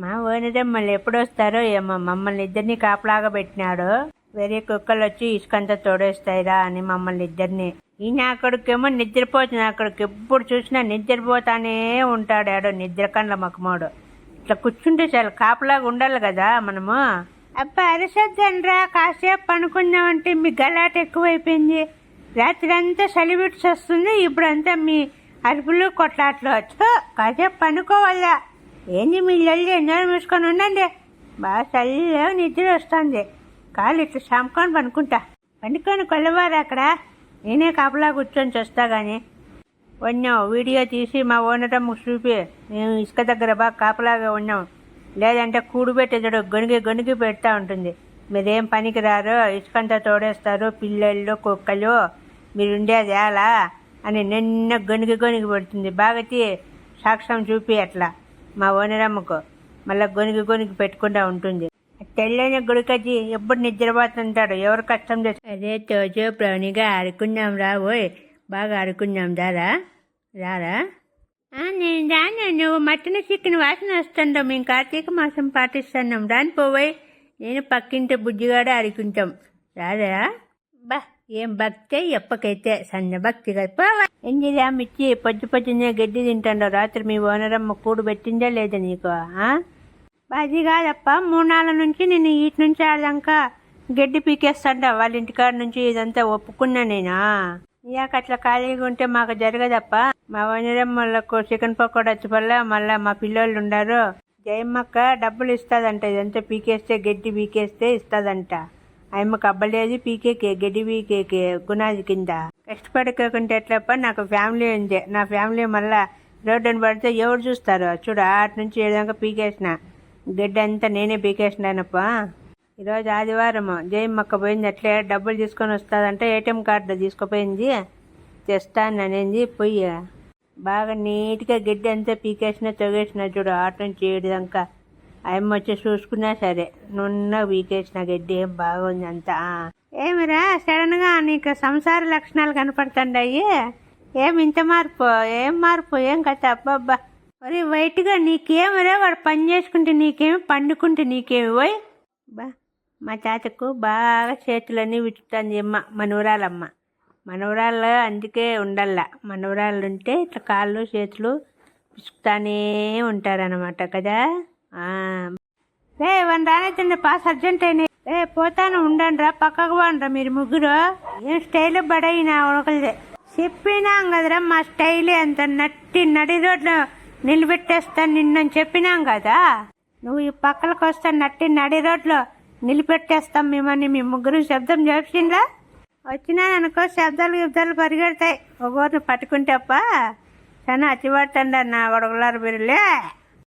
మా ఓనరే మళ్ళీ ఎప్పుడు వస్తారో ఏమో మమ్మల్ని ఇద్దరిని కాపలాగా పెట్టినాడు. వేరే కుక్కలు వచ్చి ఇసుకంతా తోడేస్తాయిరా అని మమ్మల్ని ఇద్దరిని. ఈయన అక్కడికేమో నిద్రపోతుంది అక్కడికి ఎప్పుడు చూసినా నిద్రపోతానే ఉంటాడు ఆడో నిద్ర కండ్ల మకమోడు ఇట్లా కూర్చుంటే చాలు కాపలాగా ఉండాలి కదా మనము. అబ్బా అరసద్దండ్రా కాసేపు పనుకుందామంటే మీ గలాట ఎక్కువైపోయింది. రాత్రి అంతా సెలబ్రిటీస్ వస్తుంది ఇప్పుడంతా మీ అరుపులు కొట్లాట్లు. వచ్చు కాసేపు పనుకోవాలా ఏంది మీ లల్లి ఎన్నో మూసుకొని ఉండండి? బాగా చల్లగా నిద్ర వస్తుంది. కాలు ఇట్లా సాముకొని పనుకుంటా. పండుకొని కొల్లవారు అక్కడ? నేనే కాపలా కూర్చొని చూస్తా కానీ ఉన్నాం వీడియో తీసి మా ఓనరమ్మకు చూపి. మేము ఇసుక దగ్గర బాగా కాపలాగా ఉన్నాం. లేదంటే కూడు పెట్టేదాడు గొనిగి గొనిగి పెడతా ఉంటుంది. మీరేం పనికి రారు? ఇసుకంతా తోడేస్తారు పిల్లలు కుక్కలు. మీరు ఉండేది ఎలా అని నిన్న గొనిగి గొనిగి పెడుతుంది. బాగతి సాక్ష్యం చూపి అట్లా. మా ఓనరమ్మకు మళ్ళీ గొనిగి గొనిగి పెట్టుకుంటా ఉంటుంది. తెల్లని గుడికచ్చి ఎప్పుడు నిద్రపోతుంటాడు? ఎవరు కష్టం చేస్తారు అదే తోచో ప్రవణిగా ఆడుకుందాం రా ఓయ్. బాగా ఆడుకుందాం దారా? రారా? నేను రాను. నువ్వు మటన్ చికెన్ వాసన వస్తుంటాం మేము కార్తీక మాసం పాటిస్తున్నాం. రాని పోవై నేను పక్కింటి బుజ్జిగాడ ఆడుకుంటాం రారా? బా. ఏం భక్తే ఎప్పకైతే సన్న భక్తి కదా పోవా ఎంజిరా మిచ్చి పొద్దు పొద్దున్నే గడ్డి తింటాడు రాత్రి మీ ఓనరమ్మ కూడు పెట్టిందా లేదా నీకు అది కాదప్ప మూడు నాలుగు నుంచి నేను ఇటు నుంచి ఆడదాకా గడ్డి పీకేస్తాంట వాళ్ళ ఇంటికాడ నుంచి ఇదంతా ఒప్పుకున్నా నేనా? ఇక అట్లా ఖాళీగా ఉంటే మాకు జరగదప్ప. మా వనరమ్మలకు చికెన్ పకోడా వచ్చి వల్ల మళ్ళా మా పిల్లోళ్ళు ఉండారు. జయమ్మక్క డబ్బులు ఇస్తాదంట ఇదంతా పీకేస్తే గడ్డి పీకేస్తే ఇస్తాదంట. ఆయమ్మ అబ్బలేదు పీకేకే గడ్డి పీకేకే గునాది కింద. కష్టపడుకోకుంటే ఎట్లప్ప? నాకు ఫ్యామిలీ ఉంది. నా ఫ్యామిలీ మళ్ళా రోడ్డు పడితే ఎవరు చూస్తారు? చూడు అటు నుంచి ఏదాకా పీకేసిన. గడ్డి అంతా నేనే పీకేసినానప్ప. ఈరోజు ఆదివారం జయమ్మక్క పోయింది. అట్లే డబ్బులు తీసుకొని వస్తుందంటే ఏటీఎం కార్డు తీసుకుపోయింది. తెస్తాను అనేది పోయి. బాగా నీట్గా గడ్డి అంతా పీకేసిన తొగేసిన చూడు ఆట నుంచి ఏడుదాకా ఆయమ్మ వచ్చి చూసుకున్నా సరే. నున్న వీకేసిన గడ్డి ఏం బాగుంది అంతా ఏమిరా సడన్గా నీకు సంసార లక్షణాలు కనపడుతుండయి. ఏం ఇంత మార్పు? ఏం మార్పు? ఏం కథ? అబ్బబ్బా. మరి వైట్గా నీకేమిరా? వాడు పని చేసుకుంటే నీకేమి? పండుకుంటే నీకేమి? పోయి బా మా తాతకు బాగా చేతులన్నీ విచ్చుతుంది అమ్మ మనవరాలమ్మ. మనవరాళ్ళు అందుకే ఉండల్ల. మనవరాళ్ళు ఉంటే ఇట్లా కాళ్ళు చేతులు పిసుకుతానే ఉంటారనమాట కదా. రే వన్ రానైతే పాస్ అర్జెంట్ అయినాయి రే పోతాను ఉండండి రా పక్కకు పోండ్రా మీరు ముగ్గురు. ఏం స్టైల్ బడైనా ఒకరిదే చెప్పినాం కదరా మా స్టైలే అంత నట్టి నడి రోడ్లో నిలబెట్టేస్తాను నిన్నని చెప్పినాం కదా. నువ్వు ఈ పక్కలకు వస్తా నట్టి నడి రోడ్లో నిలబెట్టేస్తాం మిమ్మల్ని మీ ముగ్గురు శబ్దం చేసిండ్రా వచ్చినాననుకో శబ్దాలు గిబ్దాలు పరిగెడతాయి. ఒకరిని పట్టుకుంటేప్ప చాలా అచ్చిపడుతుండ నా గొడవలారు బిరులే.